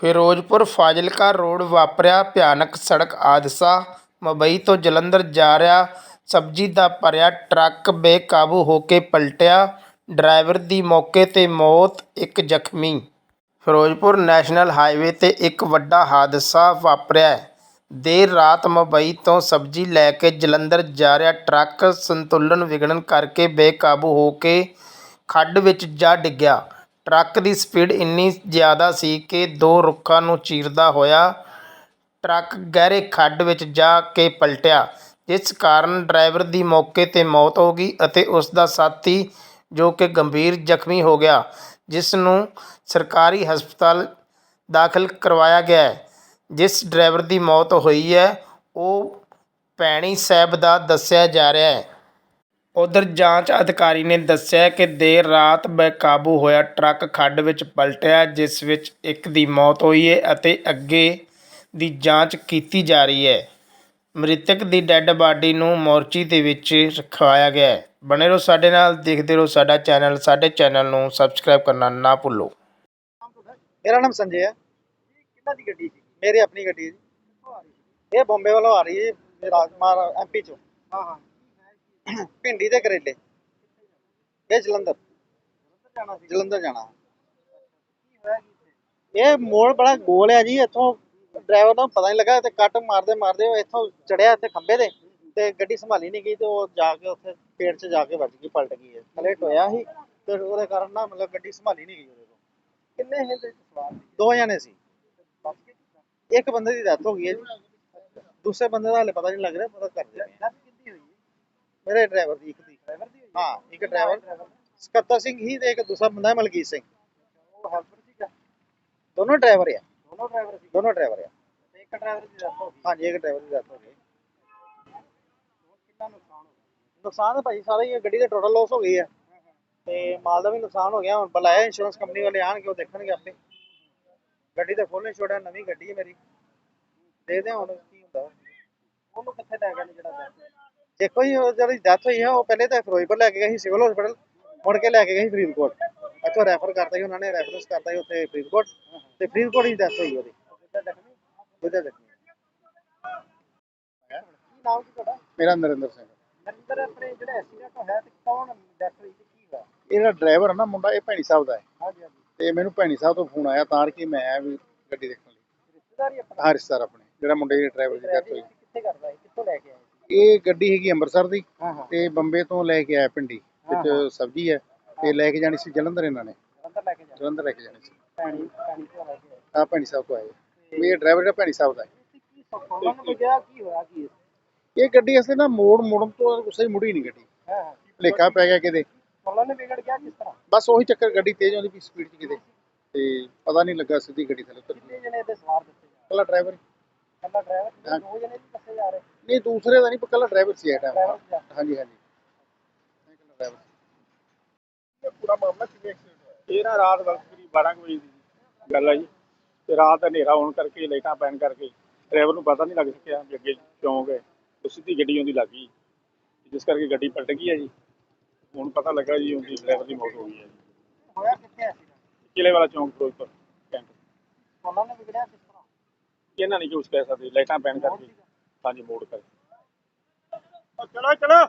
Firozpur Fazilka road ਵਾਪਰਿਆ ਭਿਆਨਕ ਸੜਕ ਹਾਦਸਾ। ਮੁੰਬਈ ਤੋਂ ਜਲੰਧਰ ਜਾ ਰਿਹਾ ਸਬਜ਼ੀ ਦਾ ਭਰਿਆ ਟਰੱਕ ਬੇਕਾਬੂ ਹੋ ਕੇ ਪਲਟਿਆ। ਡਰਾਈਵਰ ਦੀ ਮੌਕੇ 'ਤੇ ਮੌਤ, ਇੱਕ ਜ਼ਖਮੀ। ਫਿਰੋਜ਼ਪੁਰ ਨੈਸ਼ਨਲ ਹਾਈਵੇ 'ਤੇ ਇੱਕ ਵੱਡਾ ਹਾਦਸਾ ਵਾਪਰਿਆ ਦੇਰ ਰਾਤ ਮੁੰਬਈ ਤੋਂ ਸਬਜ਼ੀ ਲੈ ਕੇ ਜਲੰਧਰ ਜਾ ਰਿਹਾ ਟਰੱਕ ਸੰਤੁਲਨ ਵਿਗੜਨ ਕਰਕੇ ਬੇਕਾਬੂ ਹੋ ਕੇ ਖੱਡ ਵਿੱਚ ਜਾ ਡਿੱਗਿਆ। ਟਰੱਕ ਦੀ ਸਪੀਡ ਇੰਨੀ ਜ਼ਿਆਦਾ ਸੀ ਕਿ ਦੋ ਰੁੱਖਾਂ ਨੂੰ ਚੀਰਦਾ ਹੋਇਆ ਟਰੱਕ ਗਹਿਰੇ ਖੱਡ ਵਿੱਚ ਜਾ ਕੇ ਪਲਟਿਆ, ਜਿਸ ਕਾਰਨ ਡਰਾਈਵਰ ਦੀ ਮੌਕੇ 'ਤੇ ਮੌਤ ਹੋ ਗਈ ਅਤੇ ਉਸ ਦਾ ਸਾਥੀ, ਜੋ ਕਿ ਗੰਭੀਰ ਜ਼ਖਮੀ ਹੋ ਗਿਆ, ਜਿਸ ਨੂੰ ਸਰਕਾਰੀ ਹਸਪਤਾਲ ਦਾਖਲ ਕਰਵਾਇਆ ਗਿਆ ਹੈ। ਜਿਸ ਡਰਾਈਵਰ ਦੀ ਮੌਤ ਹੋਈ ਹੈ, ਉਹ ਭੈਣੀ ਸਾਹਿਬ ਦਾ ਦੱਸਿਆ ਜਾ ਰਿਹਾ ਹੈ। ਉਧਰ ਜਾਂਚ ਅਧਿਕਾਰੀ ਨੇ ਦੱਸਿਆ ਕਿ ਦੇਰ ਰਾਤ ਬੇਕਾਬੂ ਹੋਇਆ ਟਰੱਕ ਖੱਡ ਵਿੱਚ ਪਲਟਿਆ ਜਿਸ ਵਿੱਚ ਇੱਕ ਦੀ ਮੌਤ ਹੋਈ ਹੈ ਅਤੇ ਅੱਗੇ ਦੀ ਜਾਂਚ ਕੀਤੀ ਜਾ ਰਹੀ ਹੈ। ਮ੍ਰਿਤਕ ਦੀ ਡੈੱਡ ਬਾਡੀ ਨੂੰ ਮੋਰਚੀ ਦੇ ਵਿੱਚ ਰਖਵਾਇਆ ਗਿਆ ਹੈ। ਬਣੇ ਰਹੋ ਸਾਡੇ ਨਾਲ ਦੇਖਦੇ ਰਹੋ ਸਾਡਾ ਚੈਨਲ ਸਾਡੇ ਚੈਨਲ ਨੂੰ ਸਬਸਕ੍ਰਾਈਬ ਕਰਨਾ ਨਾ ਭੁੱਲੋ। ਮੇਰਾ ਨਾਮ ਸੰਜੇ ਹੈ। ਕਿੰਨਾ ਦੀ ਗੱਡੀ ਸੀ? ਮੇਰੀ ਆਪਣੀ ਗੱਡੀ ਹੈ ਜੀ। ਇਹ ਬੰਬੇ ਵੱਲੋਂ ਆ ਰਹੀ ਹੈ ਜੀ, ਰਾਜਕੁਮਾਰ ਐਮਪੀ ਚੋਂ। ਹਾਂ ਹਾਂ। ਭਿੰਡੀ ਦੇ ਕਰੇਲੇ। ਇਹ ਜਲੰਧਰ। ਉੱਧਰ ਜਾਣਾ ਸੀ ਜਲੰਧਰ ਜਾਣਾ? ਇਹ ਮੋੜ ਬੜਾ ਗੋਲ ਹੈ ਜੀ ਇੱਥੋਂ ਡਰਾਈਵਰ ਨੂੰ ਪਤਾ ਨਹੀਂ ਲੱਗਾ ਤੇ ਕੱਟ ਮਾਰਦੇ ਮਾਰਦੇ ਉਹ ਇੱਥੋਂ ਚੜਿਆ ਇੱਥੇ ਖੰਬੇ ਦੇ ਤੇ ਗੱਡੀ ਸੰਭਾਲੀ ਨਹੀਂ ਗਈ ਤੇ ਉਹ ਜਾ ਕੇ ਉੱਥੇ ਪੇੜ 'ਚ ਜਾ ਕੇ ਵੱਜ ਗਈ ਪਲਟ ਗਈ ਹੈ ਥੱਲੇ ਟੋਇਆ ਸੀ ਤੇ ਉਹਦੇ ਕਾਰਨ ਨਾ ਮਤਲਬ ਗੱਡੀ ਸੰਭਾਲੀ ਨਹੀਂ ਗਈ ਉਹਦੇ ਕੋਲ। ਕਿੰਨੇ ਵਿੱਚ ਸਵਾਰ? ਦੋ ਜਣੇ ਸੀ? ਇੱਕ ਬੰਦੇ ਦੀ ਡੈਥ ਹੋ ਗਈ ਹੈ ਜੀ। ਦੂਸਰੇ ਬੰਦੇ ਦਾ ਹਲੇ ਪਤਾ ਨਹੀਂ ਲੱਗ ਰਿਹਾ ਪਤਾ ਕਰਦੇ ਮੇਰੇ ਡਰਾਈਵਰ ਦੀ ਇੱਕ ਦੀ। ਡਰਾਈਵਰ ਦੀ ਹੈ? ਇੱਕ ਡਰਾਈਵਰ? ਸਕੱਤਰ ਸਿੰਘ ਹੀ ਤੇ ਇੱਕ ਦੂਸਰਾ ਬੰਦਾ ਮਲਕੀਤ ਸਿੰਘ। ਉਹ ਹੈਲਪਰ ਸੀਗਾ? ਦੋਨੋਂ ਡਰਾਈਵਰ ਆ। ਦੋਨੋਂ ਡਰਾਈਵਰ ਸੀ ਦੋਨੋਂ ਡਰਾਈਵਰ ਆ। ਤੇ ਇੱਕ ਡਰਾਈਵਰ ਦੀ ਡੈਥ ਹੋ ਗਈ। ਹਾਂਜੀ ਇੱਕ ਡਰਾਈਵਰ ਦੀ ਡੈਥ ਹੋ ਗਈ। ਹੋਰ ਕਿੰਨਾ ਨੁਕਸਾਨ ਹੋ ਗਿਆ? ਨੁਕਸਾਨ ਤਾਂ ਭਾਈ ਸਾਰਾ ਹੀ ਗੱਡੀ ਦਾ ਟੋਟਲ ਲਾਸ ਹੋ ਗਈ ਹੈ ਤੇ ਮਾਲ ਦਾ ਵੀ ਨੁਕਸਾਨ ਹੋ ਗਿਆ। ਹੁਣ ਬੁਲਾਇਆ ਇੰਸ਼ੋਰੈਂਸ ਕੰਪਨੀ ਵਾਲੇ ਆਣਗੇ ਉਹ ਦੇਖਣਗੇ ਆਪੇ। ਗੱਡੀ ਤੇ ਫੁੱਲ ਹੈ ਨਵੀਂ ਗੱਡੀ ਹੈ ਮੇਰੀ। ਦੇਖਦੇ ਹਾਂ ਹੁਣ ਕੀ ਹੁੰਦਾ। ਉਹਨੂੰ ਕਿੱਥੇ ਲੈ ਗਏ ਨੇ ਜਿਹੜਾ? ਦੇਖੋ ਜੀ ਉਹ ਜਿਹੜੀ ਡੈਥ ਹੋਈ ਹੈ ਉਹ ਪਹਿਲੇ ਤਾਂ ਫਿਰੋਜ਼ਪੁਰ ਲੈ ਕੇ ਗਏ ਸੀ ਸਿਵਲ ਹਸਪੀਟਲ ਮੁੜ ਕੇ ਲੈ ਕੇ ਗਏ ਸੀ ਫਰੀਦਕੋਟ। ਇੱਥੋਂ ਰੈਫਰ ਕਰਤਾ ਸੀ ਉਹਨਾਂ ਨੇ ਰੈਫਰੈਂਸ ਕਰਤਾ ਸੀ ਉੱਥੇ ਫਰੀਦਕੋਟ। ਤੇ ਫਰੀਦਕੋਟ ਹੀ ਡੈਥ ਹੋਈ ਉਹਦੀ। ਦੂਜਾ ਜ਼ਖਮੀ ਨਾਮ ਕੀ ਤੁਹਾਡਾ? ਮੇਰਾ ਨਰਿੰਦਰ ਸਿੰਘ। ਨਰਿੰਦਰ ਆਪਣੇ ਜਿਹੜਾ ਐਕਸੀਡੈਂਟ ਹੋਇਆ ਤੇ ਕੌਣ ਡੈਥ ਹੋਈ ਤੇ ਕੀ ਹੋਇਆ? ਇਹਦਾ ਡਰਾਈਵਰ ਹੈ ਨਾ ਮੁੰਡਾ ਇਹ ਭੈਣੀ ਸਾਹਿਬ ਦਾ ਹੈ। ਹਾਂਜੀ ਹਾਂਜੀ। ਤੇ ਮੈਨੂੰ ਭੈਣੀ ਸਾਹਿਬ ਤੋਂ ਫੋਨ ਆਇਆ ਤਾਂ ਕਿ ਮੈਂ ਆਇਆ ਵੀ ਗੱਡੀ ਦੇਖਣ ਲਈ। ਰਿਸ਼ਤੇਦਾਰੀ ਆਪਣਾ? ਹਾਂ ਰਿਸ਼ਤੇਦਾਰ ਆਪਣੇ ਜਿਹੜਾ ਮੁੰਡੇ ਦੇ ਡਰਾਈਵਰ ਦੀ ਡੈਥ ਹੋਈ। ਕਿੱਥੇ ਕਰਦਾ ਹੈ ਕਿੱਥੋਂ ਲੈ ਕੇ ਆਏ? ਇਹ ਗੱਡੀ ਹੈਗੀ ਅੰਮ੍ਰਿਤਸਰ ਦੀ ਤੇ ਬੰਬੇ ਤੋਂ ਲੈ ਕੇ ਆਇਆ ਪਿੰਡੀ ਵਿੱਚ ਸਬਜ਼ੀ ਹੈ ਤੇ ਲੈ ਕੇ ਜਾਣੀ ਸੀ ਜਲੰਧਰ ਇਹਨਾਂ ਨੇ। ਜਲੰਧਰ ਲੈ ਕੇ ਜਾ ਜਲੰਧਰ ਲੈ ਕੇ ਜਾਣੀ ਸੀ। ਭੈਣੀ ਭੈਣੀ ਤੋਂ ਲੈ ਕੇ ਆਏ। ਆ ਭੈਣੀ ਸਾਹਿਬ ਤੋਂ ਆਏ। ਵੀ ਇਹ ਡਰਾਈਵਰ ਦਾ ਭੈਣੀ ਸਾਹਿਬ ਦਾ ਕੀ ਉਹਨਾਂ ਨੂੰ ਵਜਿਆ ਕੀ ਹੋਇਆ ਕੀ ਇਹ ਗੱਡੀ ਅਸਲੇ ਨਾ ਮੋੜ ਮੁੜਨ ਤੋਂ ਸਹੀ ਮੁੜੀ ਨਹੀਂ ਗੱਡੀ। ਹਾਂ ਹਾਂ। ਭਲੇਖਾ ਪੈ ਗਿਆ ਕਿਤੇ। ਉਹਨਾਂ ਨੇ ਵਿਗੜ ਗਿਆ ਕਿਸ ਤਰ੍ਹਾਂ? ਬਸ ਉਹੀ ਚੱਕਰ ਗੱਡੀ ਤੇਜ਼ ਆਉਂਦੀ ਪਈ ਸਪੀਡ 'ਚ ਕਿਤੇ। ਤੇ ਪਤਾ ਨਹੀਂ ਲੱਗਾ ਸਿੱਧੀ ਗੱਡੀ ਥੱਲੇ ਉਤਰ ਗਈ। ਕਿੰਨੇ ਜਣੇ ਇਹਦੇ ਸਵਾਰ ਦਿੱਤੇ ਕੱਲਾ ਡਰਾਈਵਰ ਕੱਲਾ ਡਰਾਈਵਰ। ਦੋ ਜਣੇ ਵੀ ਦੱਸੇ ਜਾ ਰਹੇ। ਨਹੀਂ ਦੂਸਰੇ ਦਾ ਨਹੀਂ ਕੱਲਾ ਡਰਾਈਵਰ ਸੀ ਇਹ ਟਾਈਮ ਹਾਂਜੀ ਹਾਂਜੀ। ਕੱਲਾ ਡਰਾਈਵਰ ਇਹ ਪੂਰਾ ਮਾਮਲਾ ਕਿਵੇਂ ਐਕਸੀਡੈਂਟ ਹੋਇਆ? ਇਹ ਨਾ ਰਾਤ ਵਕਤ ਕਰੀਬ 12 ਕੁ ਵਜੇ ਦੀ ਗੱਲ ਹੈ ਜੀ। ਤੇ ਰਾਤ ਹਨੇਰਾ ਹੋਣ ਕਰਕੇ ਲਾਈਟਾਂ ਪੈਣ ਕਰਕੇ ਡਰਾਈਵਰ ਨੂੰ ਪਤਾ ਨਹੀਂ ਲੱਗ ਸਕਿਆ ਵੀ ਅੱਗੇ ਚੌਂਕ ਹੈ। ਉਹ ਸਿੱਧੀ ਗੱਡੀ ਉਹਦੀ ਲੱਗ ਗਈ। ਜਿਸ ਕਰਕੇ ਗੱਡੀ ਪਲਟ ਗਈ ਹੈ ਜੀ। ਹੁਣ ਪਤਾ ਲੱਗਾ ਜੀ ਉਹਦੀ ਡਰਾਈਵਰ ਦੀ ਮੌਤ ਹੋ ਗਈ ਹੈ ਹੋਇਆ ਕਿੱਥੇ ਐਕਸੀਡੈਂਟ ਕਿਲੇ ਵਾਲਾ ਚੌਂਕ ਫਿਰੋਜ਼ਪੁਰ ਕੈਂਟ। ਉਹਨਾਂ ਨੇ ਵਿਗੜਿਆ ਕਿਸ ਤਰ੍ਹਾਂ? ਇਹਨਾਂ ਨਹੀਂ ਕੁਝ ਕਹਿ ਸਕਦੇ ਲਾਈਟਾਂ ਪੈਣ ਕਰਕੇ। ਪੰਜ ਮੋੜ ਕਰਕੇ ਚਲੋ ਚਲੋ।